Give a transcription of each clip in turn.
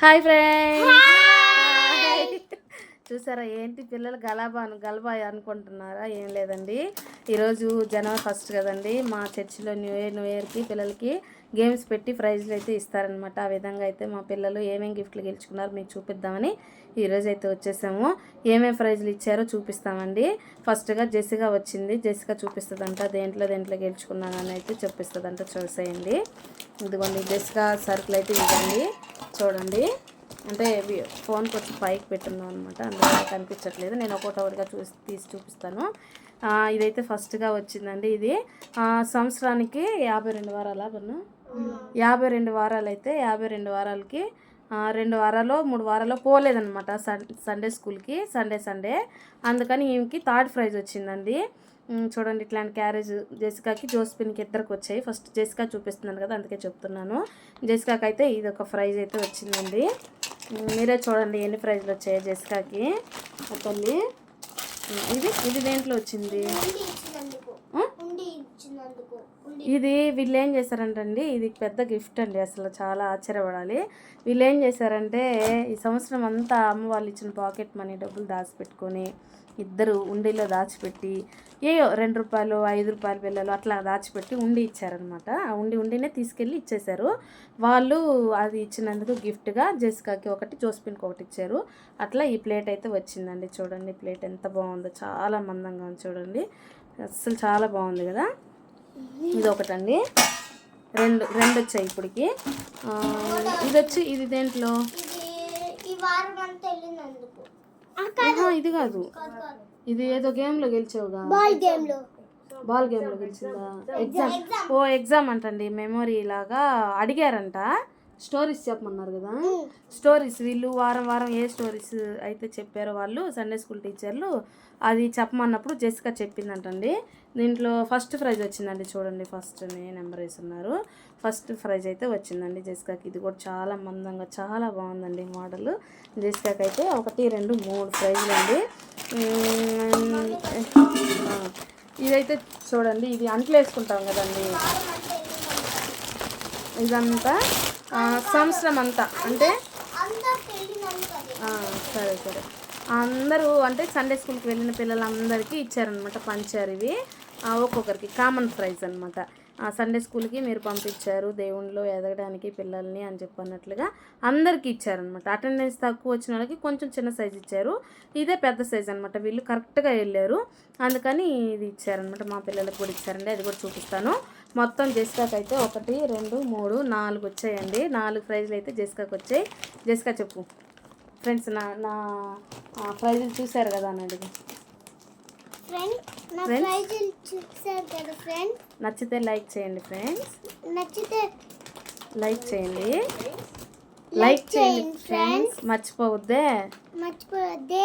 Hi friend చూసారా ఏంటి పిల్లలు గలాబాను గలబాయ్ అనుకుంటున్నారా? ఏం లేదండి. ఈరోజు జనవరి ఫస్ట్ కదండి. మా చర్చిలో న్యూ ఇయర్ న్యూ ఇయర్కి పిల్లలకి గేమ్స్ పెట్టి ప్రైజ్లు అయితే ఇస్తారనమాట ఆ విధంగా అయితే మా పిల్లలు ఏమేమి గిఫ్ట్లు గెలుచుకున్నారో మీకు చూపిద్దామని ఈరోజు అయితే వచ్చేసాము. ఏమేమి ప్రైజ్లు ఇచ్చారో చూపిస్తామండి. ఫస్ట్గా జెసిగా వచ్చింది. జెసిగా చూపిస్తుందంట. దేంట్లో దేంట్లో గెలుచుకున్నానని అయితే చూపిస్తుందంట చూసేయండి. ఇదిగోండి జెసిగా సరుకులు అయితే ఇవ్వండి. చూడండి. అంటే ఫోన్ కొంచెం పైకి పెట్టున్నాం అనమాట అందులో కనిపించట్లేదు. నేను ఒక్కొక్కటి చూసి తీసి చూపిస్తాను. ఇదైతే ఫస్ట్గా వచ్చిందండి ఇది. సంవత్సరానికి యాభై రెండు వారాల బన్ను యాభై రెండు వారాలు అయితే యాభై రెండు వారాలకి రెండు వారాలు మూడు వారాలు పోలేదనమాట సన్ సండే స్కూల్కి సండే సండే. అందుకని ఈమెకి థర్డ్ ప్రైజ్ వచ్చిందండి. చూడండి ఇట్లాంటి క్యారేజ్ జెసికాకి జోస్పిన్కి ఇద్దరికి వచ్చాయి ఫస్ట్ జెసికా చూపిస్తున్నాను కదా అందుకే చెప్తున్నాను. జెసికాకి అయితే ఇది ఒక ప్రైజ్ అయితే వచ్చిందండి. మీరే చూడండి ఎన్ని ప్రైజ్లు వచ్చాయి జెసికాకి. ఒక తల్లి ఉమ్, ఇది ఇది దేంట్లో వచ్చింది? ఇది వీళ్ళు ఏం చేశారంటండి ఇది పెద్ద గిఫ్ట్ అండి అసలు చాలా ఆశ్చర్యపడాలి. వీళ్ళు ఏం చేశారంటే ఈ సంవత్సరం అంతా అమ్మ వాళ్ళు ఇచ్చిన పాకెట్ మనీ డబ్బులు దాచిపెట్టుకొని ఇద్దరు ఉండిలో దాచిపెట్టి ఏయో రెండు రూపాయలు ఐదు రూపాయల పిల్లలు అట్లా దాచిపెట్టి ఉండి ఇచ్చారనమాట. ఆ ఉండి ఉండినే తీసుకెళ్ళి ఇచ్చేశారు. వాళ్ళు అది ఇచ్చినందుకు గిఫ్ట్గా జెసికాకి ఒకటి జోస్పిన్కి ఒకటి ఇచ్చారు. అట్లా ఈ ప్లేట్ అయితే వచ్చిందండి. చూడండి ప్లేట్ ఎంత బాగుందో. చాలా మందంగా ఉంది చూడండి. అస్సలు చాలా బాగుంది కదా. ఇది ఒకటండి రెండు రెండు వచ్చాయి ఇప్పటికి ఇది వచ్చి ఇది దేంట్లో ఇది కాదు. ఇది ఏదో గేమ్లో గెలిచావుగా. బాల్ గేమ్లో బాల్ గెలిచిందా ఎగ్జామ్ ఓ ఎగ్జామ్ అంటండి. మెమొరీ లాగా అడిగారంట. స్టోరీస్ చెప్పమన్నారు కదా? స్టోరీస్ వీళ్ళు వారం వారం ఏ స్టోరీస్ అయితే చెప్పారో వాళ్ళు సండే స్కూల్ టీచర్లు అది చెప్పమన్నప్పుడు జెసికా చెప్పిందంటండి. దీంట్లో ఫస్ట్ ప్రైజ్ వచ్చిందండి చూడండి ఫస్ట్ నెంబర్ వేసున్నారు. ఫస్ట్ ప్రైజ్ అయితే వచ్చిందండి జెస్కాకి. ఇది కూడా చాలా మందంగా చాలా బాగుందండి మోడల్. జెస్కాకి అయితే ఒకటి రెండు మూడు ప్రైజ్లు అండి. ఇదైతే చూడండి ఇది అంట్లు వేసుకుంటాం కదండి. ఇదంతా సంవత్సరం అంతా అంటే? సరే సరే. అందరూ అంటే సండే స్కూల్కి వెళ్ళిన పిల్లలందరికీ ఇచ్చారనమాట పంచారు ఇవి ఆ, ఒక్కొక్కరికి కామన్ ప్రైజ్ అనమాట సండే స్కూల్కి మీరు పంపించారు దేవుణ్ణిలో ఎదగడానికి పిల్లల్ని అని చెప్పన్నట్లుగా అందరికీ ఇచ్చారనమాట అటెండెన్స్ తక్కువ వచ్చిన వాళ్ళకి కొంచెం చిన్న సైజ్ ఇచ్చారు. ఇదే పెద్ద సైజ్ అనమాట వీళ్ళు కరెక్ట్గా వెళ్ళారు. అందుకని ఇది ఇచ్చారనమాట మా పిల్లలకు కూడా ఇచ్చారండి. అది కూడా చూపిస్తాను. మొత్తం జెస్కాకి అయితే ఒకటి రెండు మూడు నాలుగు వచ్చాయండి. నాలుగు ప్రైజ్లు అయితే జెస్కాకి వచ్చాయి. జెస్కా చెప్పు. ఫ్రెండ్స్ నా నా ప్రైజులు చూశారు కదా అని అడిగి ఫ్రెండ్ నా Friends? ప్రైజులు చూసారు కదా ఫ్రెండ్ నచ్చితే లైక్ చేయండి ఫ్రెండ్స్ నచ్చితే లైక్ చేయండి. లైక్ చేయండి ఫ్రెండ్స్ మర్చిపోవద్దే. మర్చిపోవద్దే.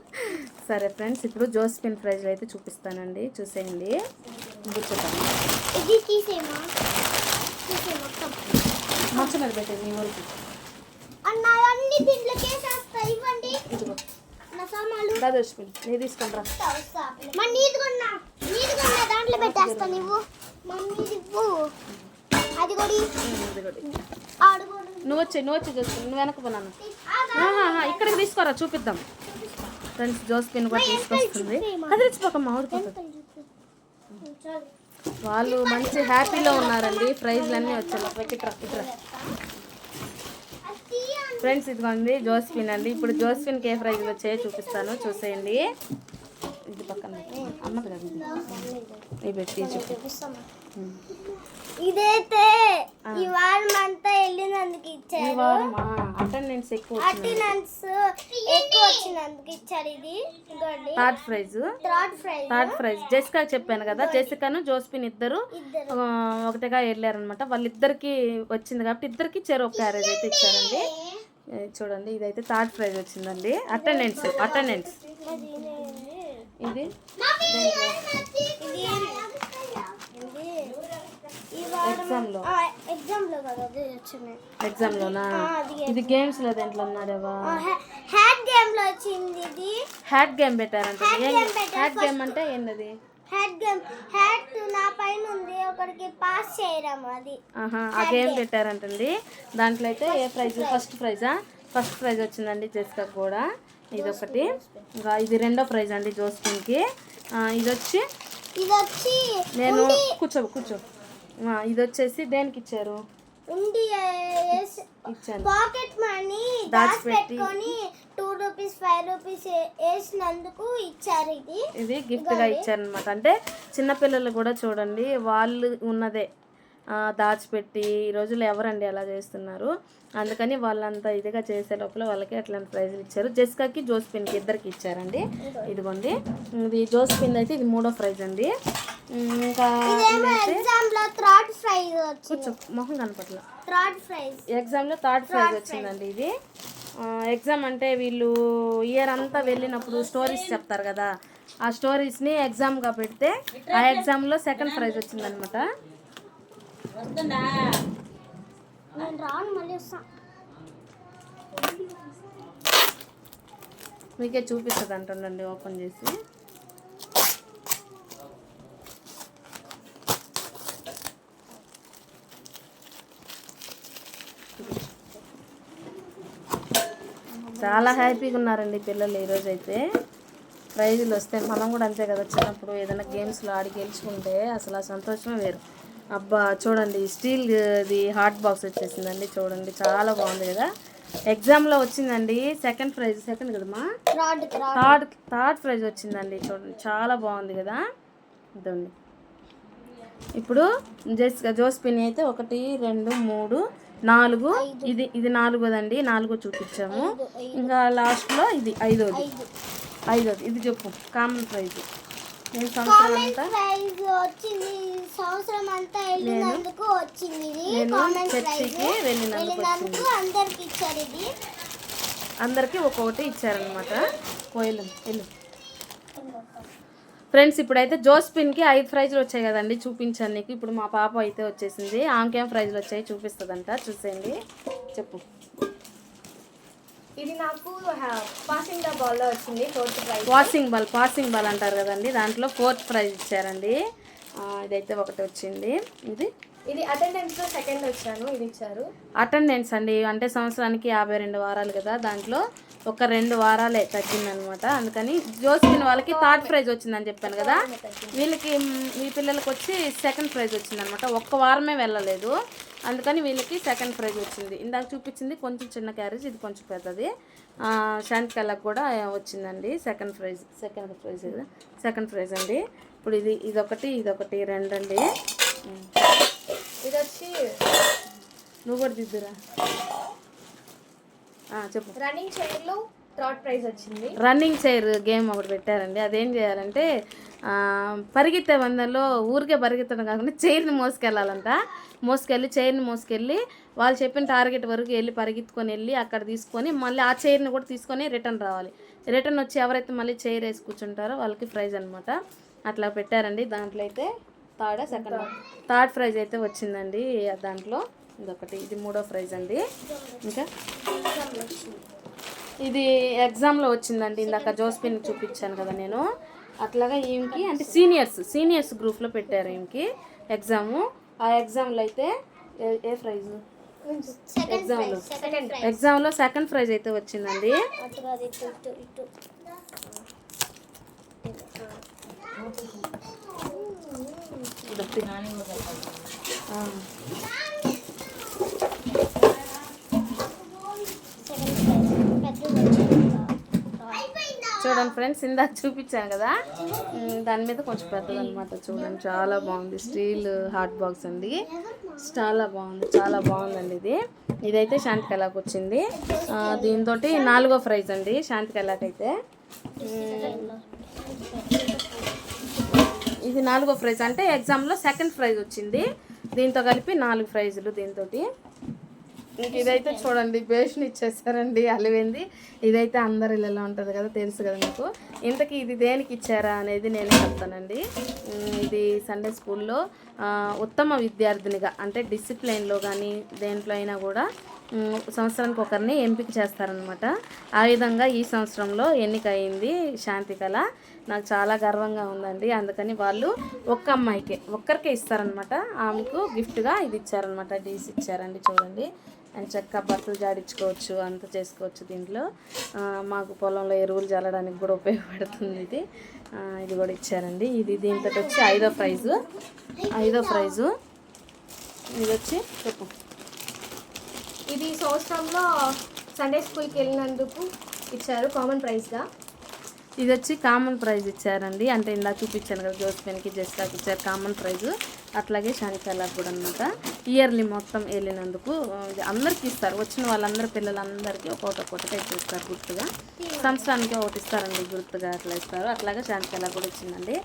సరే ఫ్రెండ్స్ ఇప్పుడు జోస్పిన్ ప్రైజ్లు అయితే చూపిస్తానండి. చూసేయండి. కూర్చోతాను ఇది తీసేమా మొత్తం పెట్టండి మీ వరకు. అన్న దీంట్లోకి ఇవ్వండి. నా దాంట్లో పెట్టేస్తా నువ్వు. అది నువ్వు వచ్చి నువ్వు వచ్చి జోస్పిన్ నువ్వు వెనక పోనాను ఆహాహా, ఇక్కడికి తీసుకోరా చూపిద్దాం. ఫ్రెండ్స్ జోస్పిన్ కూడా తీసుకొస్తుంది. ఊడిపోతుంది వాళ్ళు మంచి హ్యాపీలో ఉన్నారండి. ప్రైజ్లు అన్నీ వచ్చాయి ఇట్రా ఇట్రా ఫ్రెండ్స్ ఇదిగోండి జోస్పిన్ అండి. ఇప్పుడు జోస్పిన్కి ఏ ప్రైజ్ వచ్చాయో చూపిస్తాను. చూసేయండి. ఇది పక్కన. అమ్మది కదా ఇది. పెట్టి. ఇదైతే ఈ వారం అంతా వెళ్ళినందుకు ఈ ఇచ్చారు వారం అటెండెన్స్ ఎక్కువ అటెండెన్స్ ఎక్కువ వచ్చినందుకు ఇచ్చారు ఇది. Third prize third prize third prize Jessica చెప్పాను కదా జెసికాను జోస్పిన్ ఇద్దరు ఒకటిగా వెళ్ళారనమాట వాళ్ళిద్దరికి వచ్చింది కాబట్టి ఇద్దరికి చెరు క్యారేజ్ అయితే ఇచ్చారండి. చూడండి ఇదైతే థర్డ్ ప్రైజ్ వచ్చిందండి. అటెండెన్స్ అటెండెన్స్ ఇది? ఎగ్జామ్లో లో ఎగ్జామ్లోనా ఇది గేమ్స్లో దేంట్లో ఉన్నాడేవా హ్యాట్ గేమ్లో వచ్చింది హ్యాట్ గేమ్ పెట్టారంట. హ్యాట్ గేమ్ అంటే ఏంటది హెడ్ గేమ్ హెడ్ నా పైన ఉంది. ఒకరికి పాస్ చేయడం అది. ఆహా ఆ గేమ్ పెట్టారంటండి? దాంట్లో అయితే ఏ ప్రైజ్? ఫస్ట్ ప్రైజా ఫస్ట్ ప్రైజ్ వచ్చిందండి జెస్కాకు కూడా. ఇది ఒకటి ఇంకా ఇది రెండో ప్రైజ్ అండి జోస్పిన్కి ఆ, ఇది వచ్చి ఇది వచ్చి నేను కూర్చో కూర్చో. ఇది వచ్చేసి దేనికి ఇచ్చారు? ఉండి పాకెట్ మనీ దాచిపెట్టి. దాచిపెట్టుకొని టూ రూపీస్ ఫైవ్ రూపీస్ వేసినందుకు ఇచ్చారు ఇది. ఇది గిఫ్ట్గా ఇచ్చారనమాట అంటే చిన్నపిల్లలు కూడా చూడండి వాళ్ళు ఉన్నదే. దాచిపెట్టి ఈ రోజుల్లో ఎవరండి అలా చేస్తున్నారు? అందుకని వాళ్ళంతా ఇదిగా చేసే లోపల వాళ్ళకి అట్లాంటి ప్రైజులు ఇచ్చారు. జెస్కాకి జోస్పిన్కి ఇద్దరికి ఇచ్చారండి. ఇదిగోండి. ఇది జోస్పిన్ అయితే ఇది మూడో ప్రైజ్ అండి. ఇంకా ఇదేమో ఎగ్జామ్లో థర్డ్ ప్రైజ్ కూర్చో మొహం కనపట్ల థర్డ్ ప్రైజ్ ఎగ్జామ్లో థర్డ్ ప్రైజ్ వచ్చిందండి ఇది. ఆ, ఎగ్జామ్ అంటే వీళ్ళు ఇయర్ అంతా వెళ్ళినప్పుడు స్టోరీస్ చెప్తారు కదా. ఆ స్టోరీస్ని ఎగ్జామ్గా పెడితే ఆ ఎగ్జామ్లో సెకండ్ ప్రైజ్ వచ్చిందనమాట. నేను రాను మళ్ళీ వస్తా. మీకే చూపిస్తుంది అంటుండండి ఓపెన్ చేసి. చాలా హ్యాపీగా ఉన్నారండి పిల్లలు ఈరోజు అయితే ప్రైజులు వస్తే మనం కూడా అంతే కదా చిన్నప్పుడు ఏదైనా గేమ్స్లో ఆడి గెలుచుకుంటే అసలు ఆ సంతోషమే వేరు. అబ్బా చూడండి స్టీల్ ఇది హాట్ బాక్స్ వచ్చేసిందండి చూడండి చాలా బాగుంది కదా. ఎగ్జామ్లో వచ్చిందండి సెకండ్ ప్రైజ్ సెకండ్ కదమ్మా? Third third. Third third prize వచ్చిందండి చూడండి చాలా బాగుంది కదా. ఇదండి ఇప్పుడు జెస్కా జోస్పిన్ అయితే ఒకటి రెండు మూడు నాలుగు. ఇది ఇది నాలుగోదండి. నాలుగో చూపించాము. ఇంకా లాస్ట్లో ఇది ఐదోది. ఐదు. ఐదోది. ఇది చెప్పు. Common prize. నేను సంవత్సరం అంతా? ప్రైజ్ వచ్చింది. సంవత్సరం అంతా వెళ్ళినందుకు వచ్చింది ఇది. నేను చర్చికి వెళ్ళినందుకు అందరికి ఇచ్చారు ఇది. అందరికీ ఒక్కొక్కటి ఇచ్చారనమాట కోయిలం వెళ్ళు ఫ్రెండ్స్ ఇప్పుడైతే జోస్పిన్కి ఐదు ప్రైజ్లు వచ్చాయి కదండి చూపించాను నీకు ఇప్పుడు మా పాప అయితే వచ్చేసింది. ఆమెకేం ప్రైజ్లు వచ్చాయి చూపిస్తుందంట చూసేయండి. చెప్పు. ఇది నాకు పాసింగ్ ద బాల్లో వచ్చింది fourth prize passing ball passing ball అంటారు కదండి దాంట్లో ఫోర్త్ ప్రైజ్ ఇచ్చారండి. ఇదైతే ఒకటి వచ్చింది. ఇది? ఇది అటెండెన్స్లో సెకండ్ వచ్చాను ఇది ఇచ్చారు. అటెండెన్స్ అండి అంటే సంవత్సరానికి యాభై రెండు వారాలు కదా దాంట్లో. ఒక రెండు వారాలే తగ్గిందనమాట. అందుకని జోస్పిన్ వాళ్ళకి థర్డ్ ప్రైజ్ వచ్చిందని చెప్పాను కదా. వీళ్ళకి మ్, ఈ పిల్లలకి వచ్చి సెకండ్ ప్రైజ్ వచ్చిందనమాట. ఒక్క వారమే వెళ్ళలేదు. అందుకని వీళ్ళకి సెకండ్ ప్రైజ్ వచ్చింది. ఇందాక చూపించింది కొంచెం చిన్న క్యారేజ్ ఇది కొంచెం పెద్దది. ఆ, శాంతి కళ్ళకు కూడా వచ్చిందండి. Second prize second prize second prize అండి. ఇప్పుడు ఇది ఇదొకటి ఇదొకటి రెండండి. ఇది వచ్చి నువ్వు కూడా దిద్దురా. చెప్పు. రన్నింగ్ చైర్లో థర్డ్ ప్రైజ్ వచ్చింది. రన్నింగ్ చైర్ గేమ్ ఒకటి పెట్టారండి. అదేం చేయాలంటే పరిగెత్తే వందల్లో ఊరికే పరిగెత్తడం కాకుండా చైర్ని మోసుకెళ్ళాలంట. మోసుకెళ్ళి చైర్ని మోసుకెళ్ళి వాళ్ళు చెప్పిన టార్గెట్ వరకు వెళ్ళి పరిగెత్తుకొని వెళ్ళి అక్కడ తీసుకొని మళ్ళీ ఆ చైర్ని కూడా తీసుకొని రిటర్న్ రావాలి. రిటర్న్ వచ్చి ఎవరైతే మళ్ళీ చైర్ వేసి కూర్చుంటారో వాళ్ళకి ప్రైజ్ అనమాట అట్లా పెట్టారండి. దాంట్లో అయితే థర్డ్ సెకండ్ థర్డ్. ప్రైజ్ అయితే వచ్చిందండి. దాంట్లో ఇదొకటి. ఇది మూడో ప్రైజ్ అండి. ఇంకా? ఇది ఎగ్జామ్లో వచ్చిందండి. ఇందాక జోస్పిన్ చూపించాను కదా నేను. అట్లాగా ఈమెకి అంటే సీనియర్స్ సీనియర్స్ గ్రూప్లో పెట్టారు ఈమెకి ఎగ్జాము. ఆ ఎగ్జామ్లో అయితే ఏ ఏ ప్రైజ్? ఎగ్జామ్లో. ఎగ్జామ్లో సెకండ్ ప్రైజ్ అయితే వచ్చిందండి. అటుగా ఇటు ఇటు ఇటు ఇదొకటి. ఆ. చూడండి ఫ్రెండ్స్. ఇందాక చూపించాను కదా. దాని మీద కొంచెం పెద్దది అనమాట చూడండి. చాలా బాగుంది. స్టీల్ హాట్ బాక్స్ అండి. చాలా బాగుంది. చాలా బాగుందండి ఇది. ఇదైతే శాంతి కళాకి వచ్చింది. దీంతో నాలుగో ప్రైజ్ అండి. శాంతి కళాకి అయితే. ఇది నాలుగో ప్రైజ్. అంటే ఎగ్జామ్లో సెకండ్ ప్రైజ్ వచ్చింది. దీంతో కలిపి నాలుగు ప్రైజులు దీంతో ఇంక ఇదైతే చూడండి బేషన్ ఇచ్చేసారండి అలివింది. ఇదైతే అందరి ఇళ్ళలో ఉంటుంది కదా తెలుసు కదా మీకు ఇంతకీ ఇది దేనికి ఇచ్చారా అనేది నేను చెప్తానండి. ఇది సండే స్కూల్లో ఉత్తమ విద్యార్థినిగా అంటే డిసిప్లైన్లో కానీ దేంట్లో అయినా కూడా సంవత్సరానికి ఒకరిని ఎంపిక చేస్తారనమాట ఆ విధంగా ఈ సంవత్సరంలో ఎన్నిక అయింది శాంతి కళ. నాకు చాలా గర్వంగా ఉందండి. అందుకని వాళ్ళు ఒక్క అమ్మాయికే ఒక్కరికే ఇస్తారనమాట ఆమెకు గిఫ్ట్గా ఇది ఇచ్చారనమాట డీస్ ఇచ్చారండి చూడండి. అండ్ చక్కగా బట్టలు జాడించుకోవచ్చు అంత చేసుకోవచ్చు దీంట్లో. మాకు పొలంలో ఎరువులు చల్లడానికి కూడా ఉపయోగపడుతుంది ఇది. ఇది కూడా ఇచ్చారండి. ఇది దీంతో వచ్చి ఐదో ప్రైజు. ఐదో ప్రైజు. ఇది వచ్చి చెప్పు. ఇది సంవత్సరంలో సండే స్కూల్కి వెళ్ళినందుకు ఇచ్చారు కామన్ ప్రైజ్గా ఇది వచ్చి కామన్ ప్రైజ్ ఇచ్చారండి. అంటే ఇందాక చూపించాను కదా జోస్పెన్కి జస్టాకి ఇచ్చారు కామన్ ప్రైజ్ అట్లాగే శానికాలకు కూడా అనమాట ఇయర్లీ మొత్తం వెళ్ళినందుకు అందరికీ ఇస్తారు. వచ్చిన వాళ్ళందరి పిల్లలందరికీ ఒక్కొక్కటి ఒక్కొక్కటి ఇస్తారు గుర్తుగా. సంవత్సరానికి ఒకటి ఇస్తారండి గుర్తుగా అట్లా ఇస్తారు. అట్లాగే శాంతికళ కూడా ఇచ్చిందండి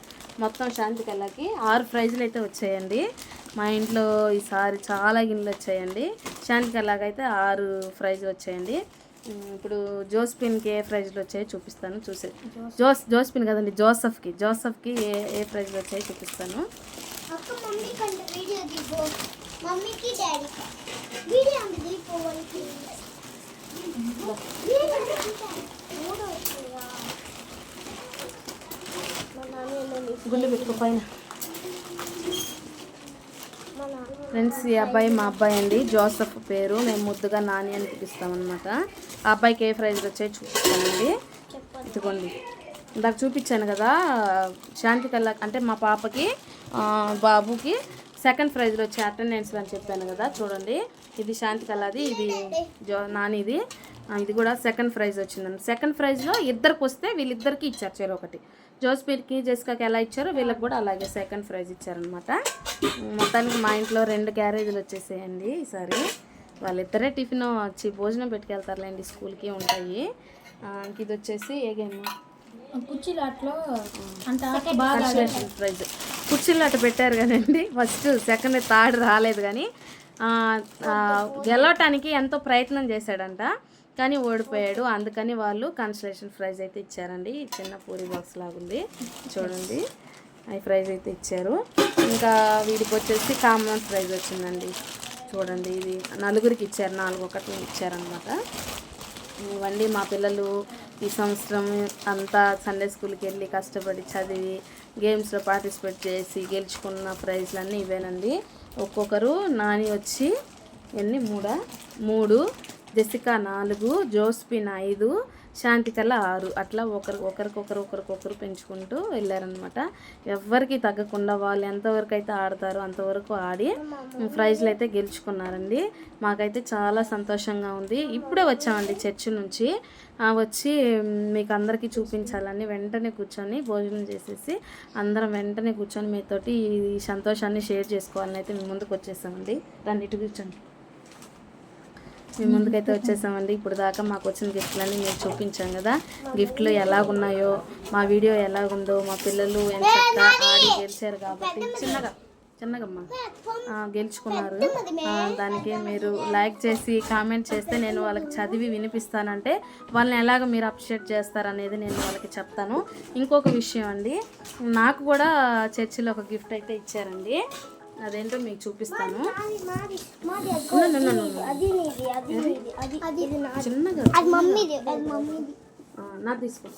మొత్తం శాంతికళకి ఆరు ప్రైజులు అయితే వచ్చాయండి. మా ఇంట్లో ఈసారి చాలా గిన్నెలు వచ్చాయండి. శాంతికళకి అయితే ఆరు ప్రైజ్ వచ్చాయండి. ఇప్పుడు జోస్పిన్కి ఏ ప్రైజ్లు వచ్చాయో చూపిస్తాను. చూసే జోస్ జోస్పిన్ కదండి జోసఫ్కి. జోసఫ్కి ఏ ఏ ప్రైజ్లు వచ్చాయో చూపిస్తాను. మమ్మీకి డాడీకి. వీడియో గుండె పెట్టుకో పైన. ఫ్రెండ్స్ ఈ అబ్బాయి మా అబ్బాయి అండి. జోసఫ్ పేరు. మేము ముద్దుగా నాని అని పిలుస్తామన్నమాట. ఆ అబ్బాయికి ఏ ప్రైజ్లు వచ్చాయో చూపిస్తానండి. ఇదిగోండి. ఇందాక చూపించాను కదా శాంతి కల్లా అంటే మా పాపకి బాబుకి సెకండ్ ప్రైజ్లో వచ్చే అటెండెన్స్ అని చెప్పాను కదా చూడండి. ఇది శాంతి కళాది ఇది జో నానిది. ఇది కూడా సెకండ్ ప్రైజ్ వచ్చిందండి. సెకండ్ ప్రైజ్లో ఇద్దరికి వస్తే వీళ్ళిద్దరికి ఇచ్చారు చెరు ఒకటి. జోస్పీర్కి జెస్కాకి ఎలా ఇచ్చారో వీళ్ళకి కూడా అలాగే సెకండ్ ప్రైజ్ ఇచ్చారనమాట మొత్తానికి మా ఇంట్లో రెండు క్యారేజీలు వచ్చేసాయండి ఈసారి. వాళ్ళిద్దరే టిఫిన్ వచ్చి భోజనం పెట్టుకెళ్తారులేండి స్కూల్కి ఉంటాయి. ఇది వచ్చేసి ఏ గేమ్ కుర్చీలాట్లో అంటే ఆట బాగా కన్సలేషన్ ప్రైజ్. కుర్చీలు అటు పెట్టారు కదండి. ఫస్ట్ సెకండ్ థర్డ్ రాలేదు కానీ గెలవటానికి ఎంతో ప్రయత్నం చేశాడంట. కానీ ఓడిపోయాడు. అందుకని వాళ్ళు కన్సలేషన్ ప్రైజ్ అయితే ఇచ్చారండి. చిన్న పూరి బాక్స్ లాగుంది. చూడండి. ఈ ప్రైజ్ అయితే ఇచ్చారు. ఇంకా వీడికి వచ్చేసి కామన్ ప్రైజ్ వచ్చిందండి. చూడండి ఇది నలుగురికి ఇచ్చారు. నాలుగు ఒకటి ఇచ్చారనమాట ఇవ్వండి మా పిల్లలు ఈ సంవత్సరం అంతా సండే స్కూల్కి వెళ్ళి కష్టపడి చదివి గేమ్స్లో పార్టిసిపేట్ చేసి గెలుచుకున్న ప్రైజ్లన్నీ ఇవేనండి. ఒక్కొక్కరు నాని వచ్చి ఎన్ని మూడా? మూడు. జెసికా నాలుగు. జోస్పిన్ ఐదు. శాంతికల ఆరు. అట్లా ఒకరు ఒకరికొకరు ఒకరికొకరు పెంచుకుంటూ వెళ్ళారనమాట ఎవ్వరికి తగ్గకుండా వాళ్ళు ఎంతవరకు అయితే ఆడతారో అంతవరకు ఆడి ప్రైజ్లు అయితే గెలుచుకున్నారండి. మాకైతే చాలా సంతోషంగా ఉంది. ఇప్పుడే వచ్చామండి చర్చి నుంచి. వచ్చి మీకు అందరికీ చూపించాలని వెంటనే కూర్చొని భోజనం చేసేసి అందరం వెంటనే కూర్చొని మీతోటి ఈ సంతోషాన్ని షేర్ చేసుకోవాలని అయితే మీ ముందుకు వచ్చేసామండి. రండి ఇటు కూర్చోండి. మేము ముందుకైతే వచ్చేసామండి. ఇప్పుడు దాకా మాకు వచ్చిన గిఫ్ట్లన్నీ మీరు చూపించాం కదా. గిఫ్ట్లు ఎలాగున్నాయో మా వీడియో ఎలాగుందో మా పిల్లలు ఎంత ఆడి గెలిచారు కాబట్టి చిన్నగా చిన్నగమ్మా. గెలుచుకున్నారు. దానికి మీరు లైక్ చేసి కామెంట్ చేస్తే నేను వాళ్ళకి చదివి వినిపిస్తానంటే వాళ్ళని ఎలాగ మీరు అప్రిషియేట్ చేస్తారనేది నేను వాళ్ళకి చెప్తాను. ఇంకొక విషయం అండి నాకు కూడా చర్చిలో ఒక గిఫ్ట్ అయితే ఇచ్చారండి. అదేంటో మీకు చూపిస్తాను. చిన్నగా నా తీసుకో.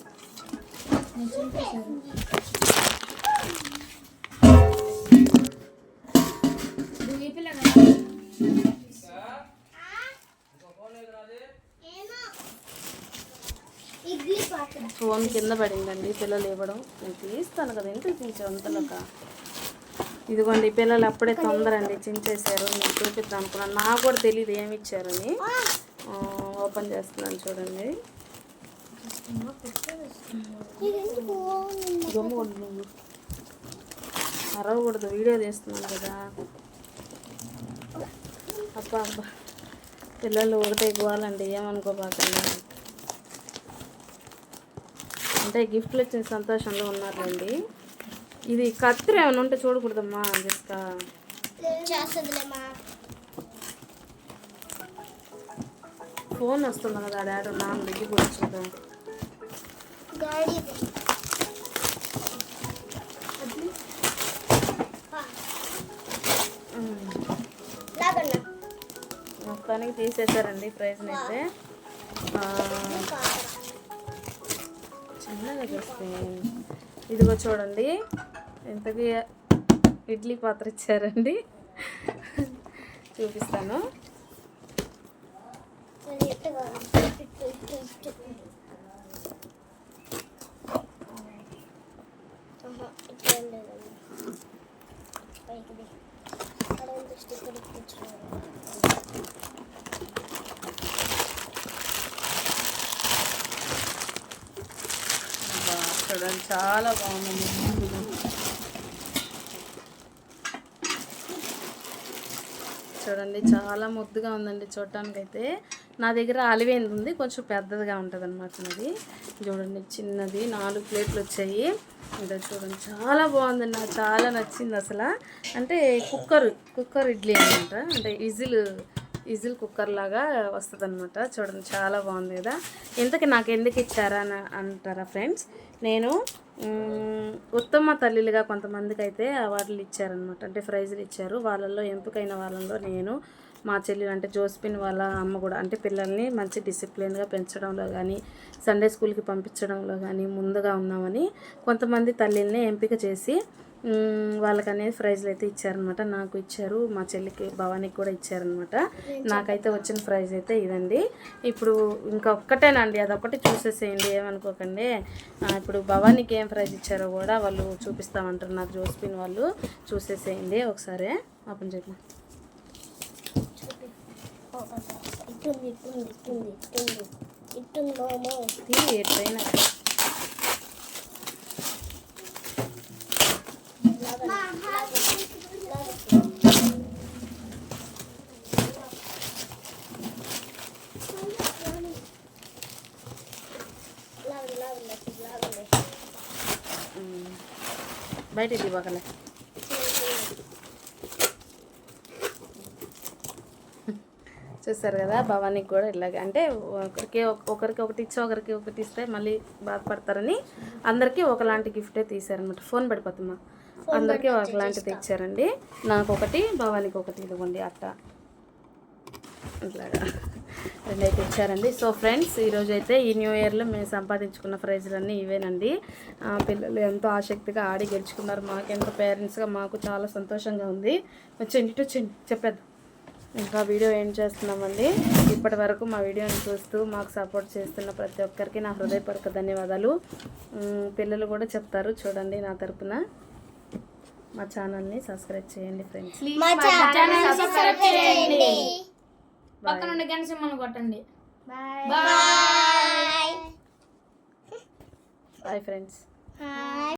ఫోన్ కింద పడిందండి పిల్లలు ఇవ్వడం నేను తీస్తాను కదా ఎందుకు చించే అంతలోక. ఇదిగోండి పిల్లలు అప్పుడే తొందర అండి చించేశారు. నేను చూపిద్దాం అనుకున్నాను నాకు కూడా తెలియదు ఏమి ఇచ్చారని ఓపెన్ చేస్తున్నాను చూడండి. అరవకూడదు వీడియో తీస్తున్నాను కదా. అబ్బా అబ్బా. పిల్లలు ఒకటే గోవాలండి ఏమనుకోబాకండి. అంటే గిఫ్ట్లు వచ్చిన సంతోషంలో ఉన్నారులేండి. ఇది కత్తిర ఏమైనా ఉంటే చూడకూడదమ్మా జస్ట్ ఫోన్ వస్తుంది కదా డాడీ నాన్న దగ్గర ఓకే మొత్తానికి తీసేశారండి ప్రైజ్ని అయితే. చిన్నగా చూస్తే. ఇదిగో చూడండి. ఇంతకీ ఇడ్లీ పాత్ర ఇచ్చారండి. చూపిస్తాను. ఇట్లా చూడండి చాలా బాగుంది. చూడండి చాలా ముద్దుగా ఉందండి చూడటానికి అయితే నా దగ్గర అలివేంది ఉంది కొంచెం పెద్దదిగా ఉంటుంది అనమాట నాది. చూడండి చిన్నది నాలుగు ప్లేట్లు వచ్చాయి. ఇదో చూడండి చాలా బాగుందండి నాకు చాలా నచ్చింది అసలు. అంటే కుక్కర్ కుక్కర్ ఇడ్లీ అనమాట అంటే విజిల్ విజిల్ కుక్కర్ లాగా వస్తుంది అనమాట చూడండి చాలా బాగుంది కదా. ఇంతకీ నాకు ఎందుకు ఇచ్చారా అంటారా ఫ్రెండ్స్? నేను ఉత్తమ తల్లిలుగా కొంతమందికి అయితే అవార్డులు ఇచ్చారనమాట అంటే ప్రైజులు ఇచ్చారు. వాళ్ళల్లో ఎంపికైన వాళ్ళలో నేను మా చెల్లి అంటే జోస్పిన్ వాళ్ళ అమ్మ కూడా. అంటే పిల్లల్ని మంచి డిసిప్లిన్గా పెంచడంలో కానీ సండే స్కూల్కి పంపించడంలో కానీ ముందుగా ఉన్నామని కొంతమంది తల్లిల్ని ఎంపిక చేసి మ్, వాళ్ళకి అనేది ప్రైజ్లు అయితే ఇచ్చారనమాట నాకు ఇచ్చారు మా చెల్లికి భవానికి కూడా ఇచ్చారనమాట నాకైతే వచ్చిన ప్రైజ్ అయితే ఇదండి. ఇప్పుడు ఇంకా ఒక్కటేనండి అదొక్కటి చూసేసేయండి ఏమనుకోకండి. ఇప్పుడు భవానికి ఏం ప్రైజ్ ఇచ్చారో కూడా వాళ్ళు చూపిస్తామంటారు. నాకు జోస్పిన్ వాళ్ళు చూసేసేయండి ఒకసారి. ఓపెన్ చెప్పి ఇట్టుంది ఇట్టుంది ఇట్టుంది ఇట్టుంది ఇట్టుంది మామో. తీరి ఎట్లయినా బయట ఇది చూస్తారు కదా భవానికి కూడా ఇలాగే. అంటే ఒకరికి ఒకరికి ఒకటి ఇచ్చి ఒకరికి ఒకటి ఇస్తే మళ్ళీ బాధపడతారని అందరికీ ఒకలాంటి గిఫ్టే తీసారనమాట ఫోన్ పడిపోతుందా అందరికీ ఒకలాంటిది ఇచ్చారండి నాకు ఒకటి భవానికి ఒకటి ఇదిగోండి అట్ట ఇట్లాగా రెండైతే ఇచ్చారండి సో ఫ్రెండ్స్ ఈరోజు అయితే ఈ న్యూ ఇయర్లో మేము సంపాదించుకున్న ప్రైజులన్నీ ఇవేనండి. పిల్లలు ఎంతో ఆసక్తిగా ఆడి గెలుచుకున్నారు. మాకు ఎంతో పేరెంట్స్గా మాకు చాలా సంతోషంగా ఉంది. వచ్చేయండి ఇటు వచ్చేయండి చెప్పేద్దాం. ఇంకా వీడియో ఏం చేస్తున్నామండి? ఇప్పటి వరకు మా వీడియోని చూస్తూ మాకు సపోర్ట్ చేస్తున్న ప్రతి ఒక్కరికి నా హృదయపూర్వక ధన్యవాదాలు. పిల్లలు కూడా చెప్తారు చూడండి నా తరపున. మా ఛానల్ని సబ్స్క్రైబ్ చేయండి ఫ్రెండ్స్. మా ఛానల్ సబ్స్క్రైబ్ చేయండి. పక్కన ఉండే గంట సింహల్ని కొట్టండి. Bye bye friends hi